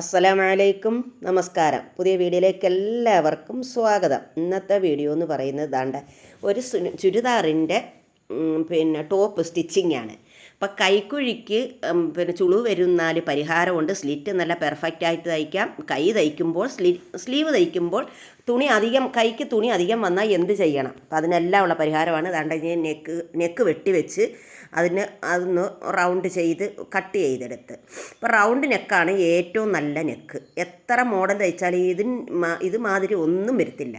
അസ്സലാമലൈക്കും. നമസ്കാരം. പുതിയ വീഡിയോയിലേക്ക് എല്ലാവർക്കും സ്വാഗതം. ഇന്നത്തെ വീഡിയോ എന്ന് പറയുന്നത് ദാണ്ട ഒരു ചുരിദാറിന്റെ പിന്നെ ടോപ്പ് സ്റ്റിച്ചിങ് ആണ് അപ്പം കൈക്കുഴിക്ക് പിന്നെ ചുളിവ് വരുന്നാൽ പരിഹാരമുണ്ട്. സ്ലിറ്റ് നല്ല പെർഫെക്റ്റ് ആയിട്ട് തയ്ക്കാം. കൈ തയ്ക്കുമ്പോൾ സ്ലീ സ്ലീവ് തയ്ക്കുമ്പോൾ തുണി അധികം കൈക്ക് തുണി അധികം വന്നാൽ എന്ത് ചെയ്യണം? അപ്പം അതിനെല്ലാം ഉള്ള പരിഹാരമാണ്. അതുകൊണ്ട് ഞാൻ നെക്ക് നെക്ക് വെട്ടിവെച്ച് അതിന് അതൊന്ന് റൗണ്ട് ചെയ്ത് കട്ട് ചെയ്തെടുത്ത്. അപ്പോൾ റൗണ്ട് നെക്കാണ് ഏറ്റവും നല്ല നെക്ക്. എത്ര മോഡൽ തയ്ച്ചാലും ഇതിന് ഇത് മാതിരി ഒന്നും വരത്തില്ല.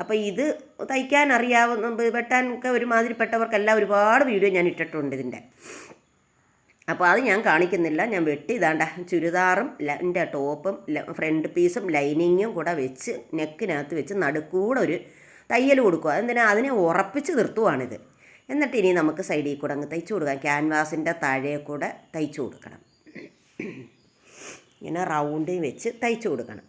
അപ്പോൾ ഇത് തയ്ക്കാൻ അറിയാവുന്ന വെട്ടാനൊക്കെ ഒരുമാതിരിപ്പെട്ടവർക്കെല്ലാം ഒരുപാട് വീഡിയോ ഞാൻ ഇട്ടിട്ടുണ്ട് ഇതിന്റെ. അപ്പോൾ അത് ഞാൻ കാണിക്കുന്നില്ല. ഞാൻ വെട്ടി ഇതാണ്ട ചുരിദാറും എന്റെ ടോപ്പും ഫ്രണ്ട് പീസും ലൈനിങ്ങും കൂടെ വെച്ച് നെക്കിനകത്ത് വെച്ച് നടുക്കൂടെ ഒരു തയ്യൽ കൊടുക്കുക. എന്തിനാ അതിനെ ഉറപ്പിച്ച് നിർത്തുവാണിത്. എന്നിട്ട് ഇനി നമുക്ക് സൈഡിൽ കൂടെ അങ്ങ് തയ്ച്ചു കൊടുക്കാം. ക്യാൻവാസിന്റെ താഴെ കൂടെ തയ്ച്ചു കൊടുക്കണം. ഇങ്ങനെ റൗണ്ടിൽ വെച്ച് തയ്ച്ചു കൊടുക്കണം.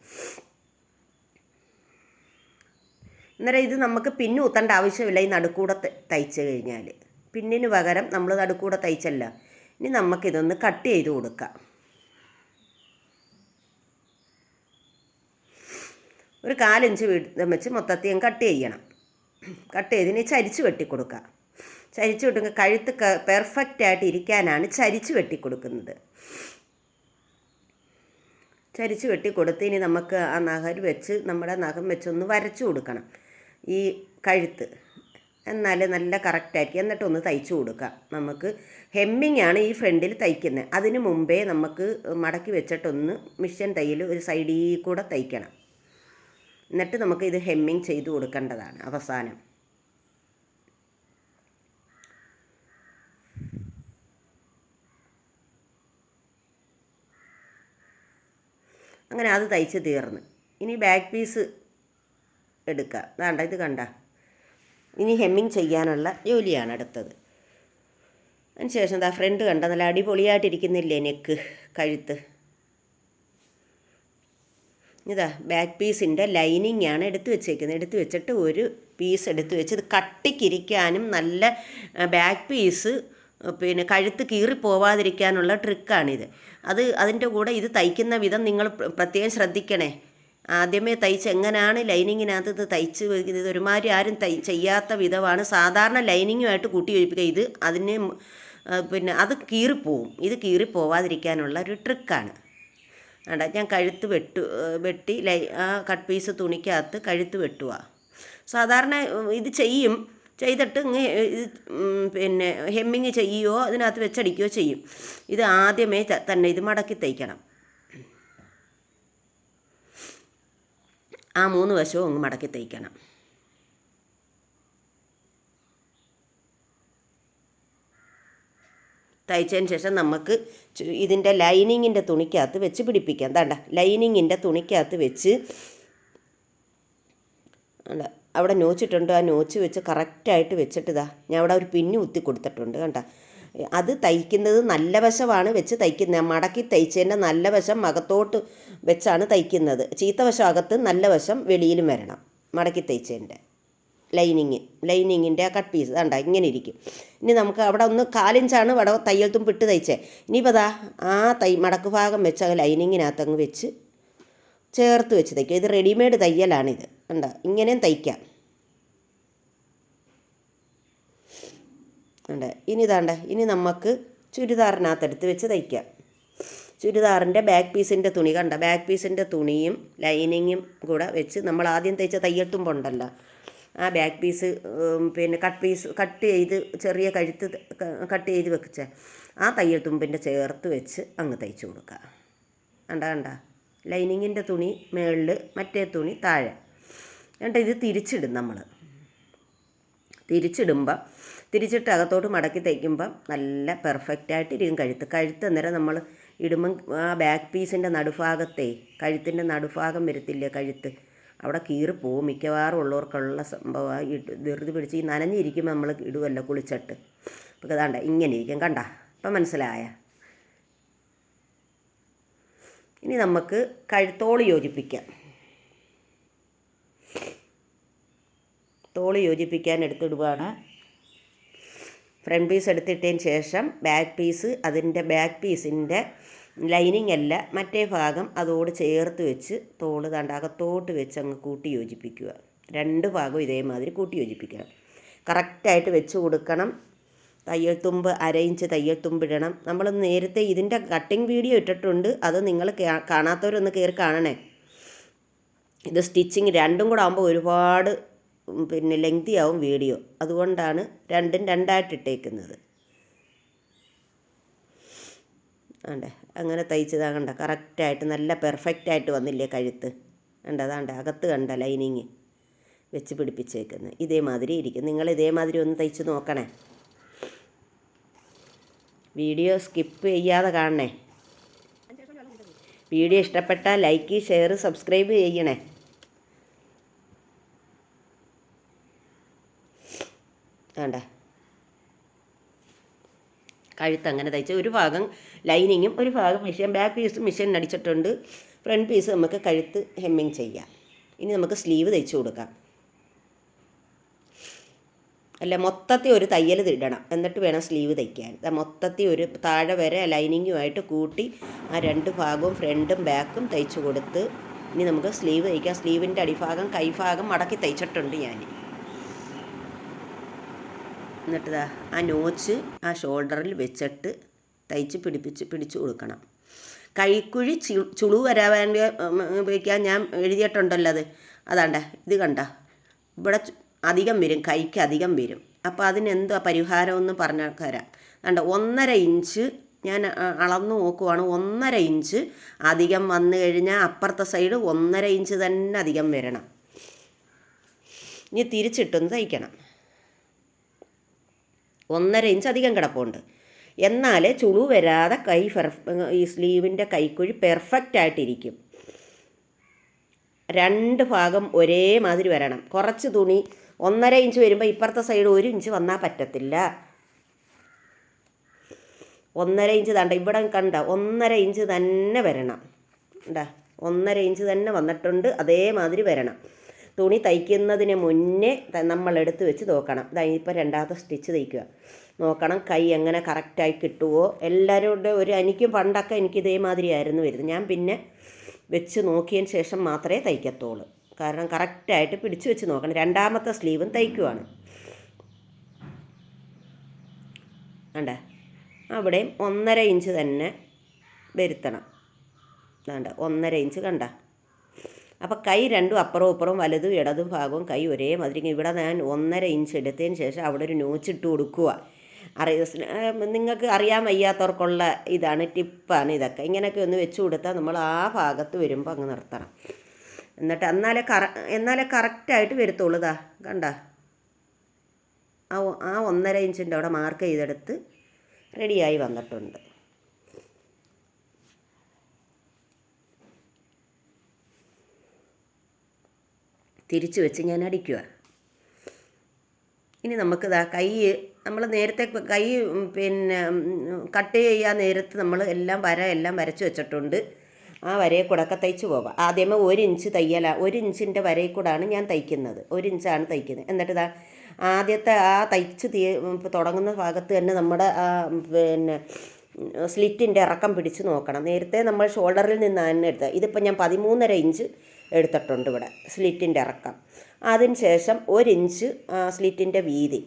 അന്നേരം ഇത് നമുക്ക് പിന്നു കുത്തേണ്ട ആവശ്യമില്ല. ഈ നടുക്കൂടെ തയ്ച്ച് കഴിഞ്ഞാൽ പിന്നിന് പകരം നമ്മൾ നടുക്കൂടെ തയ്ച്ചല്ല. ഇനി നമുക്കിതൊന്ന് കട്ട് ചെയ്ത് കൊടുക്കാം. ഒരു കാലിഞ്ച് വീതം വെച്ച് മൊത്തത്തിൽ കട്ട് ചെയ്യണം. കട്ട് ചെയ്തിന് ചരിച്ച് വെട്ടിക്കൊടുക്കുക ചരിച്ച് വെട്ടുമ്പോൾ കഴുത്ത് പെർഫെക്റ്റ് ആയിട്ട് ഇരിക്കാനാണ് ചരിച്ച് വെട്ടിക്കൊടുക്കുന്നത് ചരിച്ച് വെട്ടിക്കൊടുത്ത് ഇനി നമുക്ക് ആ നഖം വെച്ച് നമ്മുടെ നഖം വെച്ചൊന്ന് വരച്ചു കൊടുക്കണം. ഈ കഴുത്ത്. എന്നാൽ നല്ല കറക്റ്റായിരിക്കും എന്നിട്ടൊന്ന് തയ്ച്ചു കൊടുക്കുക. നമുക്ക് ഹെമ്മിങ് ആണ് ഈ ഫ്രണ്ടിൽ തയ്ക്കുന്നത് അതിന് മുമ്പേ നമുക്ക് മടക്കി വെച്ചിട്ടൊന്ന് മിഷ്യൻ തയ്യൽ ഒരു സൈഡിൽ കൂടെ തയ്ക്കണം. എന്നിട്ട് നമുക്ക് ഇത് ഹെമ്മിങ് ചെയ്തു കൊടുക്കേണ്ടതാണ് അവസാനം. അങ്ങനെ അത് തയ്ച്ച് തീർന്ന്. ഇനി ബാക്ക് പീസ് എടുക്കുക. വേണ്ട ഇത് കണ്ട. ഇനി ഹെമ്മിങ് ചെയ്യാനുള്ള ജോലിയാണ് അടുത്തത്. അതിനുശേഷം ദാ ഫ്രണ്ട് കണ്ട നല്ല അടിപൊളിയായിട്ടിരിക്കുന്നില്ലേ നെക്ക് കഴുത്ത്. ഇതാ ബാക്ക് പീസിന്റെ ലൈനിങ് ആണ് എടുത്ത് വെച്ചേക്കുന്നത്. എടുത്ത് വെച്ചിട്ട് ഒരു പീസ് എടുത്ത് വെച്ച് ഇത് കട്ടിക്കിരിക്കാനും നല്ല ബാക്ക് പീസ് പിന്നെ കഴുത്ത് കീറി പോവാതിരിക്കാനുള്ള ട്രിക്കാണിത് അത് അതിന്റെ കൂടെ ഇത് തയ്ക്കുന്ന വിധം നിങ്ങൾ പ്ര- പ്രത്യേകം ശ്രദ്ധിക്കണേ. ആദ്യമേ തയ്ച്ച് എങ്ങനെയാണ് ലൈനിങ്ങിനകത്ത് ഇത് തയ്ച്ച് വെക്കുന്നത്? ഒരുമാതിരി ആരും തൈ ചെയ്യാത്ത വിധമാണ് സാധാരണ ലൈനിങ്ങുമായിട്ട് കൂട്ടി വയ്പ്പിക്കുക ഇത് അതിന് പിന്നെ അത് കീറിപ്പോവും. ഇത് കീറിപ്പോവാതിരിക്കാനുള്ള ഒരു ട്രിക്കാണ്. വേണ്ട ഞാൻ കഴുത്ത് വെട്ടു വെട്ടി ലൈ ആ കട്ട് പീസ് തുണിക്കകത്ത് കഴുത്ത് വെട്ടുക സാധാരണ ഇത് ചെയ്യും. ചെയ്തിട്ട് ഇങ്ങ് ഇത് പിന്നെ ഹെമ്മിങ് ചെയ്യുകയോ അതിനകത്ത് വെച്ചടിക്കുകയോ ചെയ്യും. ഇത് ആദ്യമേ തന്നെ ഇത് മടക്കി തയ്ക്കണം. ആ മൂന്ന് വശവും അങ്ങ് മടക്കി തയ്ക്കണം തയ്ച്ചതിന് ശേഷം നമുക്ക് ഇതിന്റെ ലൈനിങ്ങിന്റെ തുണിക്കകത്ത് വെച്ച് പിടിപ്പിക്കാം. തണ്ട ലൈനിങ്ങിന്റെ തുണിക്കകത്ത് വെച്ച് അവിടെ നോച്ചിട്ടുണ്ട്. ആ നോച്ച് വെച്ച് കറക്റ്റായിട്ട് വെച്ചിട്ട് ഇതാ ഞാൻ അവിടെ ഒരു പിന്നു കുത്തി കൊടുത്തിട്ടുണ്ട്. കണ്ട അത് തയ്ക്കുന്നത് നല്ല വശമാണ് വെച്ച് തയ്ക്കുന്നത്. മടക്കി തയ്ച്ചതിന്റെ നല്ല വശം അകത്തോട്ട് വെച്ചാണ് തയ്ക്കുന്നത്. ചീത്ത വശം അകത്ത് നല്ല വശം വെളിയിലും വരണം. മടക്കി തയ്ച്ചതിന്റെ. ലൈനിങ് ലൈനിങ്ങിന്റെ ആ കട്ട് പീസ്. കണ്ട? ഇങ്ങനെ ഇരിക്കും. ഇനി നമുക്ക് അവിടെ ഒന്ന് കാലിഞ്ചാണ് വട തയ്യൽ തുമ്പിട്ട് തയ്ച്ചേ. ഇനിയിപ്പോൾ ദാ ആ തൈ മടക്ക് ഭാഗം വെച്ച് ആ ലൈനിങ്ങിനകത്ത് അങ്ങ് വെച്ച് ചേർത്ത് വെച്ച് തയ്ക്കുക. ഇത് റെഡിമെയ്ഡ് തയ്യലാണിത്. കണ്ട? ഇങ്ങനെയും തയ്ക്കാം. ഉണ്ട്. ഇനി ഇതാണ്ട ഇനി നമുക്ക് ചുരിദാറിനകത്തെടുത്ത് വെച്ച് തയ്ക്കാം. ചുരിദാറിന്റെ ബാക്ക് പീസിന്റെ തുണി കണ്ട? ബാക്ക് പീസിന്റെ തുണിയും ലൈനിങ്ങും കൂടെ വെച്ച് നമ്മൾ ആദ്യം തയ്ച്ച തയ്യൽ തുമ്പുണ്ടല്ലോ ആ ബാക്ക് പീസ് പിന്നെ കട്ട് പീസ് കട്ട് ചെയ്ത് ചെറിയ കഴുത്ത് കട്ട് ചെയ്ത് വെച്ച. ആ തയ്യൽ തുമ്പിന്റെ ചേർത്ത് വെച്ച് അങ്ങ് തയ്ച്ചു കൊടുക്കുക. കണ്ട കണ്ട? ലൈനിങ്ങിന്റെ തുണി മേളിൽ മറ്റേ തുണി താഴെ. എന്നിട്ട് ഇത് തിരിച്ചിടും നമ്മൾ. തിരിച്ചിടുമ്പം തിരിച്ചിട്ട് അകത്തോട്ട് മടക്കി തയ്ക്കുമ്പം നല്ല പെർഫെക്റ്റ് ആയിട്ട് ഇരിക്കും കഴുത്ത്. കഴുത്ത് അന്നേരം നമ്മൾ ഇടുമ്പം ആ ബാക്ക് പീസിന്റെ നടുഭാഗത്തെ കഴുത്തിന്റെ നടുഭാഗം വരത്തില്ല കഴുത്ത്? അവിടെ കീറി പോവും മിക്കവാറും ഉള്ളവർക്കുള്ള സംഭവം ധൃതി പിടിച്ച് ഈ നനഞ്ഞിരിക്കുമ്പോൾ നമ്മൾ ഇടുമല്ലോ കുളിച്ചിട്ട്. അപ്പോൾ അതാണ്ട ഇങ്ങനെ ഇരിക്കും കണ്ട? ഇപ്പം മനസ്സിലായ? ഇനി നമുക്ക് കഴുത്തോൾ യോജിപ്പിക്കാം. തോൾ യോജിപ്പിക്കാൻ എടുത്തിടുകയാണ് ഫ്രണ്ട് പീസ് എടുത്തിട്ടതിന് ശേഷം ബാക്ക് പീസ് അതിന്റെ ബാക്ക് പീസിന്റെ ലൈനിങ് അല്ല മറ്റേ ഭാഗം അതോട് ചേർത്ത് വെച്ച് തോൾ തണ്ട അകത്തോട്ട് വെച്ച് അങ്ങ് കൂട്ടി യോജിപ്പിക്കുക. രണ്ട് ഭാഗവും ഇതേമാതിരി കൂട്ടി യോജിപ്പിക്കണം. കറക്റ്റായിട്ട് വെച്ച് കൊടുക്കണം. തയ്യൽ തുമ്പ് അര ഇഞ്ച് തയ്യൽ തുമ്പ് ഇടണം. നമ്മൾ നേരത്തെ ഇതിന്റെ കട്ടിങ് വീഡിയോ ഇട്ടിട്ടുണ്ട്. അത് നിങ്ങൾ കാണാത്തവരൊന്ന് കയറി കാണണേ. ഇത് സ്റ്റിച്ചിങ് രണ്ടും കൂടെ ആകുമ്പോൾ ഒരുപാട് പിന്നെ ലെങ്തി ആവും വീഡിയോ. അതുകൊണ്ടാണ് രണ്ടും രണ്ടായിട്ട് ഇട്ടേക്കുന്നത് ആണ്ടേ അങ്ങനെ തയ്ച്ചതാ കണ്ട? കറക്റ്റായിട്ട് നല്ല പെർഫെക്റ്റ് ആയിട്ട് വന്നില്ലേ കഴുത്ത്? കണ്ട? അതാണ്ട് അകത്ത് കണ്ട ലൈനിങ് വെച്ച് പിടിപ്പിച്ചേക്കുന്നത്. ഇതേമാതിരി ഇരിക്കും. നിങ്ങൾ ഇതേമാതിരി ഒന്ന് തയ്ച്ച് നോക്കണേ. വീഡിയോ സ്കിപ്പ് ചെയ്യാതെ കാണണേ. വീഡിയോ ഇഷ്ടപ്പെട്ടാൽ ലൈക്ക് ഷെയർ സബ്സ്ക്രൈബ് ചെയ്യണേ. വേണ്ട കഴുത്ത് അങ്ങനെ തയ്ച്ച് ഒരു ഭാഗം ലൈനിങ്ങും ഒരു ഭാഗം മെഷീൻ ബാക്ക് പീസ് മെഷീൻ അടിച്ചിട്ടുണ്ട്. ഫ്രണ്ട് പീസ് നമുക്ക് കഴുത്ത് ഹെമ്മിങ് ചെയ്യാം. ഇനി നമുക്ക് സ്ലീവ് തയ്ച്ചു കൊടുക്കാം. അല്ല മൊത്തത്തിൽ ഒരു തയ്യൽ ഇടണം എന്നിട്ട് വേണം സ്ലീവ് തയ്ക്കാൻ. മൊത്തത്തിൽ ഒരു താഴെ വരെ ലൈനിങ്ങുമായിട്ട് കൂട്ടി ആ രണ്ട് ഭാഗവും ഫ്രണ്ടും ബാക്കും തയ്ച്ചു കൊടുത്ത് ഇനി നമുക്ക് സ്ലീവ് തയ്ക്കാം. സ്ലീവിന്റെ അടിഭാഗം കൈഭാഗം മടക്കി തയ്ച്ചിട്ടുണ്ട് ഞാൻ എന്നിട്ട് ആ നോച്ച് ആ ഷോൾഡറിൽ വെച്ചിട്ട് തയ്ച്ച് പിടിപ്പിച്ച് പിടിച്ചു കൊടുക്കണം. കൈക്കുഴി ചി ചുളു വരാൻ ഉപയോഗിക്കാൻ ഞാൻ എഴുതിയിട്ടുണ്ടല്ലോ അത്. അതാണ്ട ഇത് കണ്ട. ഇവിടെ അധികം വരും കൈക്ക് അധികം വരും. അപ്പോൾ അതിനെന്താ പരിഹാരം ഒന്ന് പറഞ്ഞു തരാം. കണ്ട ഒന്നര ഇഞ്ച് ഞാൻ അളന്ന് നോക്കുവാണ്. ഒന്നര ഇഞ്ച് അധികം വന്നു കഴിഞ്ഞാൽ അപ്പുറത്തെ സൈഡ് ഒന്നര ഇഞ്ച് തന്നെ അധികം വരണം. ഇനി തിരിച്ചിട്ടൊന്ന് തയ്ക്കണം. ഒന്നര ഇഞ്ച് അധികം കിടപ്പുണ്ട്. എന്നാൽ ചുളു വരാതെ കൈ ഈ സ്ലീവിന്റെ കൈക്കുഴി പെർഫെക്റ്റ് ആയിട്ടിരിക്കും. രണ്ട് ഭാഗം ഒരേ മാതിരി വരണം. കുറച്ച് തുണി ഒന്നര ഇഞ്ച് വരുമ്പോൾ ഇപ്പുറത്തെ സൈഡ് ഒരു ഇഞ്ച് വന്നാൽ പറ്റത്തില്ല. ഒന്നര ഇഞ്ച് തണ്ട ഇവിടെ കണ്ട ഒന്നര ഇഞ്ച് തന്നെ വരണം. ഉണ്ടാ ഒന്നര ഇഞ്ച് തന്നെ വന്നിട്ടുണ്ട് അതേമാതിരി വരണം. തുണി തയ്ക്കുന്നതിന് മുന്നേ നമ്മൾ എടുത്ത് വെച്ച് നോക്കണം. ഇപ്പോൾ രണ്ടാമത്തെ സ്റ്റിച്ച് തയ്ക്കുക. നോക്കണം കൈ എങ്ങനെ കറക്റ്റായി കിട്ടുമോ എല്ലാവരുടെ ഒരു എനിക്കും പണ്ടൊക്കെ എനിക്ക് ഇതേമാതിരി ആയിരുന്നു വരുന്നത്. ഞാൻ പിന്നെ വെച്ച് നോക്കിയതിന് ശേഷം മാത്രമേ തയ്ക്കത്തുള്ളൂ. കാരണം കറക്റ്റായിട്ട് പിടിച്ച് വെച്ച് നോക്കണം. രണ്ടാമത്തെ സ്ലീവും തയ്ക്കുവാണ്. വേണ്ട അവിടെയും ഒന്നര ഇഞ്ച് തന്നെ വരുത്തണം. വേണ്ട ഒന്നര ഇഞ്ച് കണ്ട? അപ്പോൾ കൈ രണ്ടും അപ്പുറവും ഇപ്പുറവും വലതും ഇടതും ഭാഗവും കൈ ഒരേ മാതിരി ഇവിടെ ഞാൻ ഒന്നര ഇഞ്ച് എടുത്തതിന് ശേഷം അവിടെ ഒരു നോച്ചിട്ട് കൊടുക്കുക. അറിയ നിങ്ങൾക്ക് അറിയാൻ വയ്യാത്തവർക്കുള്ള ഇതാണ് ടിപ്പാണ് ഇതൊക്കെ. ഇങ്ങനെയൊക്കെ ഒന്ന് വെച്ച് കൊടുത്താൽ നമ്മൾ ആ ഭാഗത്ത് വരുമ്പോൾ അങ്ങ് നിർത്തണം. എന്നിട്ട് എന്നാലേ കറ എന്നാലേ കറക്റ്റായിട്ട് വരുത്തുള്ളൂ ഇതാ കണ്ട? ആ ആ ഒന്നര ഇഞ്ചിന്റെ അവിടെ മാർക്ക് ചെയ്തെടുത്ത് റെഡിയായി വന്നിട്ടുണ്ട്. തിരിച്ച് വെച്ച് ഞാൻ അടിക്കുക ഇനി നമുക്കിതാ കൈ നമ്മൾ നേരത്തെ കൈ പിന്നെ കട്ട് ചെയ്യാൻ നേരത്ത് നമ്മൾ എല്ലാം വര എല്ലാം വരച്ച് വെച്ചിട്ടുണ്ട്. ആ വരയെ കൂടെ ഒക്കെ തയ്ച്ച് പോകാം. ആദ്യമേ ഒരു ഇഞ്ച് തയ്യല. ഒരു ഇഞ്ചിന്റെ വരയിൽ കൂടാണ് ഞാൻ തയ്ക്കുന്നത്. ഒരു ഇഞ്ചാണ് തയ്ക്കുന്നത്. എന്നിട്ട് ഇതാ ആദ്യത്തെ ആ തയ്ച്ച് തീ തുടങ്ങുന്ന ഭാഗത്ത് തന്നെ നമ്മുടെ ആ, പിന്നെ സ്ലിറ്റിന്റെ ഇറക്കം പിടിച്ച് നോക്കണം. നേരത്തെ നമ്മൾ ഷോൾഡറിൽ നിന്നാണ് എടുത്തത് ഇതിപ്പോൾ ഞാൻ പതിമൂന്നര ഇഞ്ച് എടുത്തിട്ടുണ്ട് ഇവിടെ സ്ലിറ്റിന്റെ ഇറക്കം. അതിന് ശേഷം ഒരിഞ്ച് സ്ലിറ്റിന്റെ വീതി.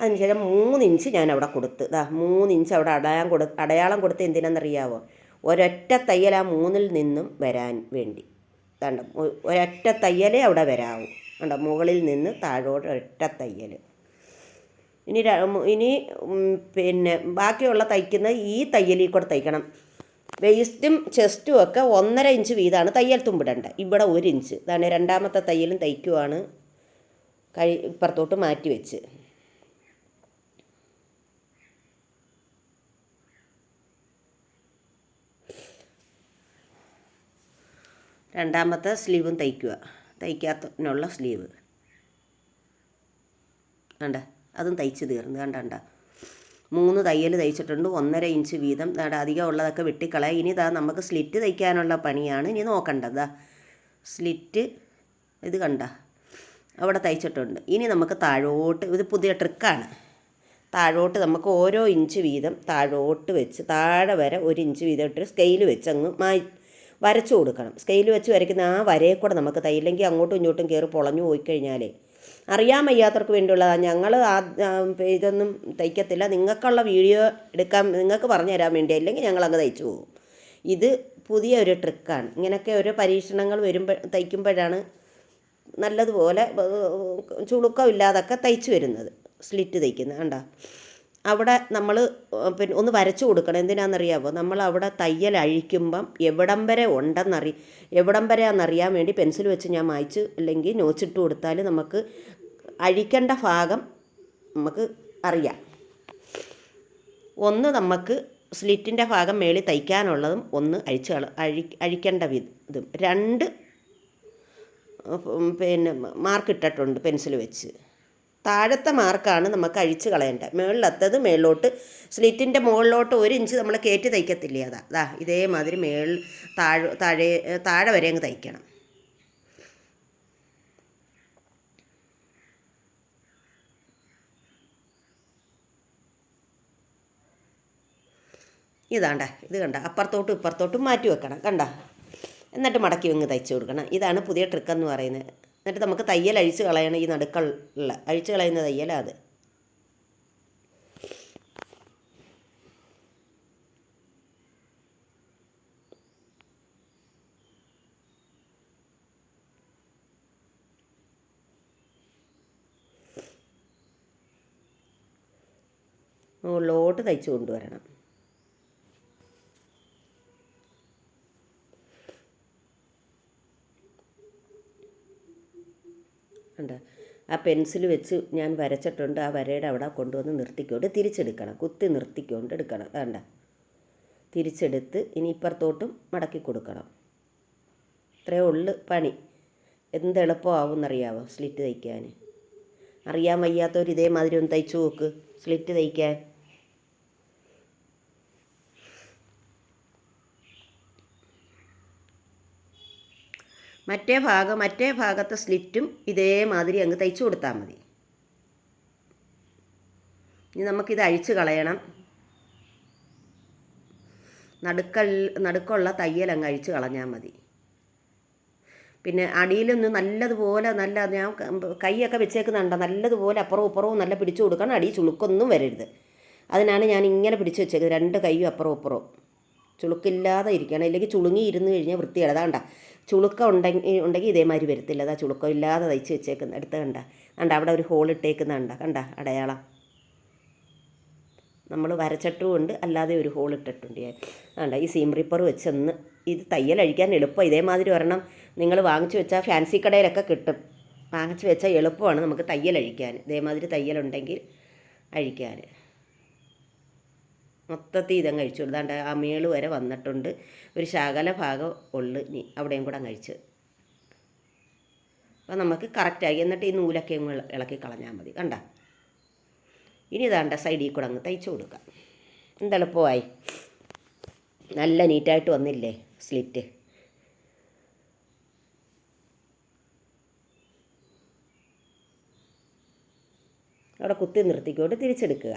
അതിനുശേഷം ശേഷം ഇഞ്ച് ഞാൻ അവിടെ കൊടുത്ത്. ഇതാ മൂന്നിഞ്ച് അവിടെ അടയാളം കൊടു അടയാളം കൊടുത്ത് എന്തിനാണെന്നറിയാവോ? ഒരൊറ്റ തയ്യൽ ആ മൂന്നിൽ നിന്നും വരാൻ വേണ്ടി. കണ്ട? ഒരൊറ്റ തയ്യലേ അവിടെ വരാവൂ. കണ്ടോ? മുകളിൽ നിന്ന് താഴോട്ട് ഒരൊറ്റ തയ്യൽ. ഇനി ഇനി പിന്നെ ബാക്കിയുള്ള തയ്ക്കുന്ന ഈ തയ്യലിൽ കൂടെ തയ്ക്കണം. വേസ്റ്റും ചെസ്റ്റും ഒക്കെ ഒന്നര ഇഞ്ച് വീതമാണ് തയ്യൽ തുമ്പിടേണ്ടത് ഇവിടെ ഒരു ഇഞ്ച്. ഇതാണ് രണ്ടാമത്തെ തയ്യലും തയ്ക്കുവാണ്. കഴി ഇപ്പുറത്തോട്ട് മാറ്റി വെച്ച്. രണ്ടാമത്തെ സ്ലീവും തയ്ക്കുക. തയ്ക്കാത്തതിനുള്ള സ്ലീവ്. കണ്ട? അതും തയ്ച്ച് തീർന്നു. കണ്ട? മൂന്ന് തയ്യൽ തയ്ച്ചിട്ടുണ്ട്. ഒന്നര ഇഞ്ച് വീതം. അധികം ഉള്ളതൊക്കെ വെട്ടിക്കളയാം. ഇനി ഇതാ നമുക്ക് സ്ലിറ്റ് തയ്ക്കാനുള്ള പണിയാണ് ഇനി നോക്കേണ്ടത്. സ്ലിറ്റ് ഇത് കണ്ട. അവിടെ തയ്ച്ചിട്ടുണ്ട്. ഇനി നമുക്ക് താഴോട്ട് ഇത് പുതിയ ട്രിക്കാണ്. താഴോട്ട് നമുക്ക് ഓരോ ഇഞ്ച് വീതം താഴോട്ട് വെച്ച് താഴെ വരെ ഒരു ഇഞ്ച് വീതം ഇട്ട് സ്കെയിൽ വെച്ച് അങ്ങ് മാ വരച്ചു കൊടുക്കണം. സ്കെയിൽ വെച്ച് വരയ്ക്കുന്ന ആ വരയെ കൂടെ നമുക്ക് തയ്യില്ലെങ്കിൽ അങ്ങോട്ടും ഇങ്ങോട്ടും കയറി പൊളഞ്ഞു പോയി കഴിഞ്ഞാലേ അറിയാൻ വയ്യാത്തവർക്ക് വേണ്ടിയുള്ളതാണ് ഞങ്ങൾ ഇതൊന്നും തയ്ക്കത്തില്ല. നിങ്ങൾക്കുള്ള വീഡിയോ എടുക്കാൻ നിങ്ങൾക്ക് പറഞ്ഞു തരാൻ വേണ്ടി അല്ലെങ്കിൽ ഞങ്ങൾ അങ്ങ് തയ്ച്ചു പോകും. ഇത് പുതിയ ഒരു ട്രിക്കാണ്. ഇങ്ങനെയൊക്കെ ഓരോ പരീക്ഷണങ്ങൾ വരുമ്പോൾ തയ്ക്കുമ്പോഴാണ് നല്ലതുപോലെ ചുളുക്കമില്ലാതൊക്കെ തയ്ച്ചു വരുന്നത്. സ്ലിറ്റ് തയ്ക്കുന്നത് കണ്ടോ? അവിടെ നമ്മൾ പിന്നെ ഒന്ന് വരച്ചു കൊടുക്കണം. എന്തിനാണെന്നറിയാമോ നമ്മൾ അവിടെ തയ്യൽ അഴിക്കുമ്പം എവിടം വരെ ഉണ്ടെന്നറി എവിടം വരെ എന്നറിയാൻ വേണ്ടി പെൻസിൽ വെച്ച് ഞാൻ മായ്ച്ച് അല്ലെങ്കിൽ നോച്ചിട്ട് കൊടുത്താൽ നമുക്ക് അഴിക്കേണ്ട ഭാഗം നമുക്ക് അറിയാം. ഒന്ന് നമുക്ക് സ്ലിറ്റിന്റെ ഭാഗം മേളിൽ തയ്ക്കാനുള്ളതും ഒന്ന് അഴിച്ച് അഴി അഴിക്കേണ്ട ഇതും. രണ്ട് പിന്നെ മാർക്ക് ഇട്ടിട്ടുണ്ട് പെൻസിൽ വെച്ച്. താഴത്തെ മാർക്കാണ് നമുക്ക് അഴിച്ച് കളയേണ്ടത്. മുകളിലത്തത് മേളിലോട്ട് സ്ലിറ്റിന്റെ മുകളിലോട്ട് ഒരു ഇഞ്ച് നമ്മൾ കയറ്റി തയ്ക്കത്തില്ലേ അതാ? അതാ ഇതേമാതിരി മേളിൽ താഴെ താഴെ താഴെ വരെ അങ്ങ് തയ്ക്കണം. ഇതാണ്ട ഇത് കണ്ട? അപ്പുറത്തോട്ടും ഇപ്പുറത്തോട്ടും മാറ്റി വെക്കണം. കണ്ട? എന്നിട്ട് മടക്കി വെങ്ങ് തയ്ച്ചു കൊടുക്കണം. ഇതാണ് പുതിയ ട്രിക്കെന്ന് പറയുന്നത്. എന്നിട്ട് നമുക്ക് തയ്യൽ അഴിച്ച് കളയണം ഈ നടുക്കുള്ള അഴിച്ച് കളയുന്ന തയ്യലാണ് അത്. മുകളിലോട്ട് തയ്ച്ചു കൊണ്ടുവരണം. ഉണ്ട്. ആ പെൻസിൽ വെച്ച് ഞാൻ വരച്ചിട്ടുണ്ട്. ആ വരയുടെ അവിടെ കൊണ്ടുവന്ന് നിർത്തിക്കൊണ്ട് തിരിച്ചെടുക്കണം. കുത്തി നിർത്തിക്കൊണ്ട് എടുക്കണം. വേണ്ട തിരിച്ചെടുത്ത് ഇനി ഇപ്പുറത്തോട്ടും മടക്കി കൊടുക്കണം. ഇത്രയേ ഉള്ളു പണി. എന്ത് എളുപ്പമാവും എന്നറിയാവോ സ്ലിറ്റ് തയ്ക്കാൻ? അറിയാൻ വയ്യാത്തവർ ഇതേമാതിരി ഒന്ന് തയ്ച്ചു നോക്ക്. സ്ലിറ്റ് തയ്ക്കാൻ. മറ്റേ ഭാഗം മറ്റേ ഭാഗത്തെ സ്ലിറ്റും ഇതേമാതിരി അങ്ങ് തയ്ച്ചു കൊടുത്താൽ മതി. ഇനി നമുക്കിത് അഴിച്ച് കളയണം. നടുക്കൽ നടുക്കുള്ള തയ്യൽ അങ്ങ് അഴിച്ച് കളഞ്ഞാൽ മതി. പിന്നെ അടിയിലൊന്ന് നല്ലതുപോലെ നല്ല ഞാൻ കൈയൊക്കെ വെച്ചേക്കുന്നുണ്ടോ? നല്ലതുപോലെ അപ്പുറവും ഇപ്പുറവും നല്ല പിടിച്ചു കൊടുക്കണം. അടി ചുളുക്കൊന്നും വരരുത്. അതിനാണ് ഞാൻ ഇങ്ങനെ പിടിച്ചു വെച്ചേക്കുന്നത്. രണ്ട് കൈയും അപ്പുറവും ഇപ്പുറവും. ചുളുക്കില്ലാതെ ഇരിക്കണം ഇല്ലെങ്കിൽ ചുളുങ്ങി ഇരുന്ന് കഴിഞ്ഞാൽ വൃത്തിയാണ് അതാണ്ട ചുളുക്കം ഉണ്ടെങ്കിൽ ഉണ്ടെങ്കിൽ ഇതേമാതിരി വരത്തില്ല. അതാ ചുളുക്കം ഇല്ലാതെ തയ്ച്ച് വെച്ചേക്കുന്ന അടുത്ത കണ്ട. കണ്ട അവിടെ ഒരു ഹോൾ ഇട്ടേക്കുന്ന കണ്ട. കണ്ട അടയാളം. നമ്മൾ വരച്ചിട്ടും ഉണ്ട്. അല്ലാതെ ഒരു ഹോൾ ഇട്ടിട്ടുണ്ട്. ഞാൻ കണ്ട ഈ സീം റിപ്പർ വെച്ചൊന്ന് ഇത് തയ്യൽ അഴിക്കാൻ എളുപ്പം. ഇതേമാതിരി ഒരെണ്ണം നിങ്ങൾ വാങ്ങിച്ചു വെച്ചാൽ ഫാൻസി കടയിലൊക്കെ കിട്ടും. വാങ്ങിച്ചു വെച്ചാൽ എളുപ്പമാണ് നമുക്ക് തയ്യൽ അഴിക്കാൻ. ഇതേമാതിരി തയ്യലുണ്ടെങ്കിൽ അഴിക്കാൻ. മൊത്തത്തിൽ ഇതങ്ങ് കഴിച്ചു. കൊടുത്താണ്ട് ആ മേൾ വരെ വന്നിട്ടുണ്ട്. ഒരു ശകല ഭാഗം ഉള്ളു ഇനി അവിടെയും കൂടെ കഴിച്ച്. അപ്പോൾ നമുക്ക് കറക്റ്റായി എന്നിട്ട് ഈ നൂലൊക്കെ ഇളക്കി കളഞ്ഞാൽ മതി. കണ്ട? ഇനി ഇതാണ്ട സൈഡിൽ കൂടെ അങ്ങ് തയ്ച്ചു കൊടുക്കാം. എന്തെളുപ്പമായി നല്ല നീറ്റായിട്ട് വന്നില്ലേ സ്ലിറ്റ്? അവിടെ കുത്തി നിർത്തിക്കോട്ട് തിരിച്ചെടുക്കുക.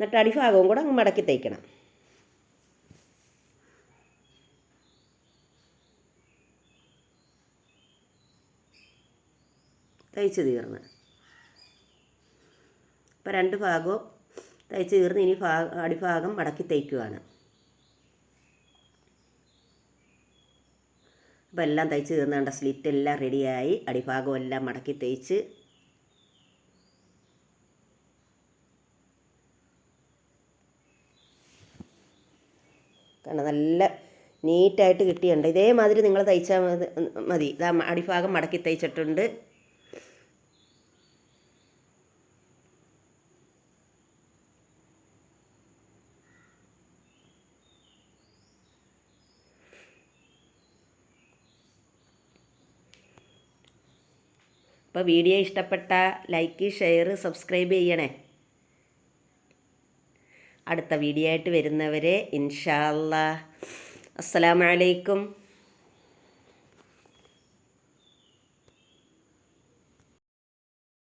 എന്നിട്ട് അടിഭാഗവും കൂടെ അങ്ങ് മടക്കി തയ്ക്കണം തയ്ച്ച് തീർന്ന്. ഇപ്പം രണ്ട് ഭാഗവും തയ്ച്ച് തീർന്ന് ഇനി ഭാഗ അടിഭാഗം മടക്കി തയ്ക്കുവാണ് അപ്പോൾ എല്ലാം തയ്ച്ച് തീർന്നുകൊണ്ട് സ്ലിറ്റ് എല്ലാം റെഡിയായി അടിഭാഗം എല്ലാം മടക്കി തയ്ച്ച് കാരണം നല്ല നീറ്റായിട്ട് കിട്ടിയുണ്ട് ഇതേമാതിരി നിങ്ങൾ തയ്ച്ചാൽ മതി ഇതാ അടിഭാഗം മടക്കി തയ്ച്ചിട്ടുണ്ട്. അപ്പോൾ വീഡിയോ ഇഷ്ടപ്പെട്ട ലൈക്ക് ഷെയർ സബ്സ്ക്രൈബ് ചെയ്യണേ. അടുത്ത വീഡിയോ ആയിട്ട് വരുന്നവരെ ഇൻഷാല്ല അസ്സലാമലൈക്കും